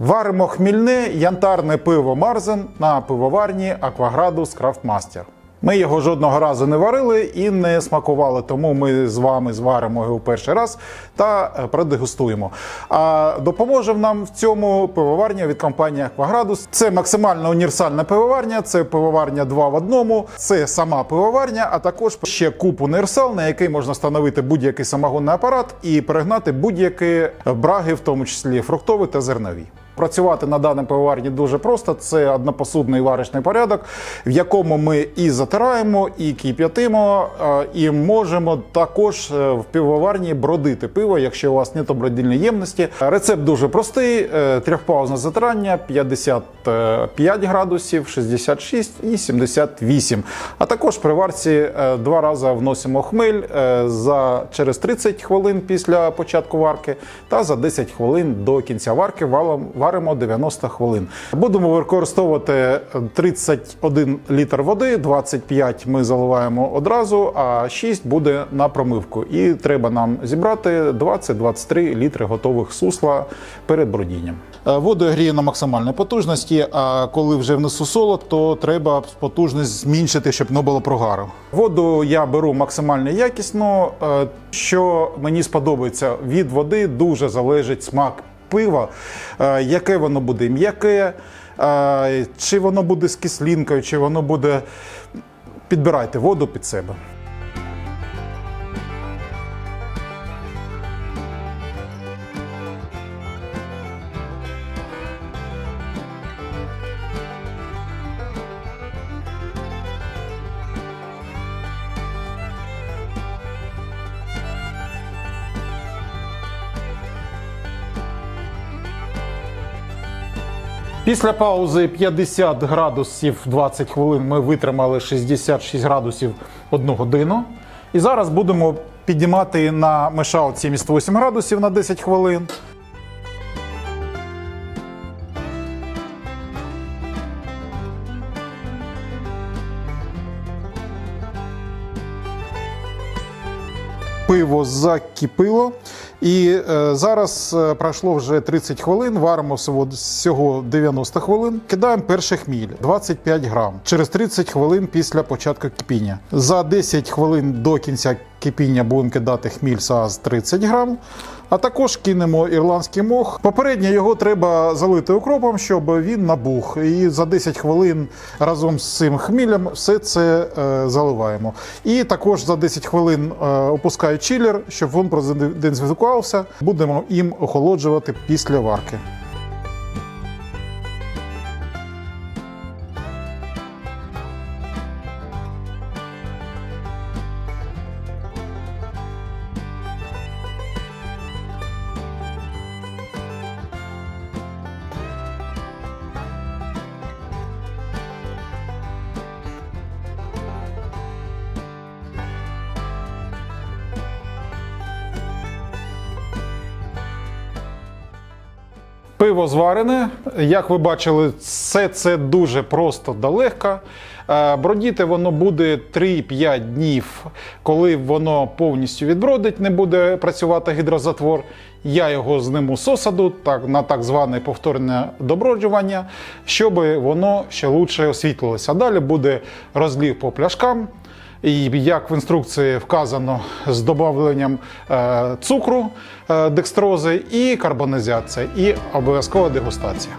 Варимо хмільне янтарне пиво Марзен на пивоварні Акваградус Крафтмастер. Ми його жодного разу не варили і не смакували, тому ми з вами зваримо його перший раз та е, продегустуємо. А допоможе нам в цьому пивоварня від компанії Акваградус. Це максимально універсальна пивоварня, це пивоварня 2 в одному, це сама пивоварня, а також ще куб універсал, на який можна встановити будь-який самогонний апарат і перегнати будь-які браги, в тому числі фруктові та зернові. Працювати на даній пивоварні дуже просто. Це однопосудний варочний порядок, в якому ми і затираємо, і кип'ятимо, і можемо також е, в пивоварні бродити пиво, якщо у вас нет бродильної ємності. Рецепт дуже простий: е, трьохпаузне затирання 55 градусів, 66 і 78. А також при варці е, два рази вносимо хмель за через 30 хвилин після початку варки та за 10 хвилин до кінця варки валом- варимо 90 хвилин. Будемо використовувати 31 літр води, 25 ми заливаємо одразу, а 6 буде на промивку. І треба нам зібрати 20-23 літри готових сусла перед бродінням. Е, Воду я грію на максимальній потужності, а коли вже внесу солод, то треба потужність зменшити, щоб не було прогару. Воду я беру максимально якісно. Е, Що мені сподобається від води, дуже залежить смак пива, е, яке воно буде м'яке, е, чи воно буде з кислинкою, чи воно буде. Підбирайте воду під себе. Після паузи 50 градусів 20 хвилин ми витримали 66 градусів 1 годину. І зараз будемо піднімати на мешалці 78 градусів на 10 хвилин. Пиво закипило. І е, зараз е, пройшло вже 30 хвилин, варимо всього, всього 90 хвилин. Кидаємо перший хміль 25 грам через 30 хвилин після початку кипіння. За 10 хвилин до кінця кипіння будемо кидати хміль САЗ 30 грам. А також кинемо ірландський мох. Попередньо його треба залити укропом, щоб він набух. І за 10 хвилин разом з цим хмілем все це е, заливаємо. І також за 10 хвилин е, опускаю чилер, щоб він продезінфікувався. Будемо їм охолоджувати після варки. Пиво зварене. Як ви бачили, все це дуже просто та легко. Е, Бродіти воно буде 3-5 днів, коли воно повністю відбродить, не буде працювати гідрозатвор. Я його зниму з осаду так, на так зване повторне доброджування, щоб воно ще лучше освітлилося. Далі буде розлів по пляшкам. І як в інструкції вказано з додавленням е, цукру, е, декстрози і карбонізація, і обов'язкова дегустація.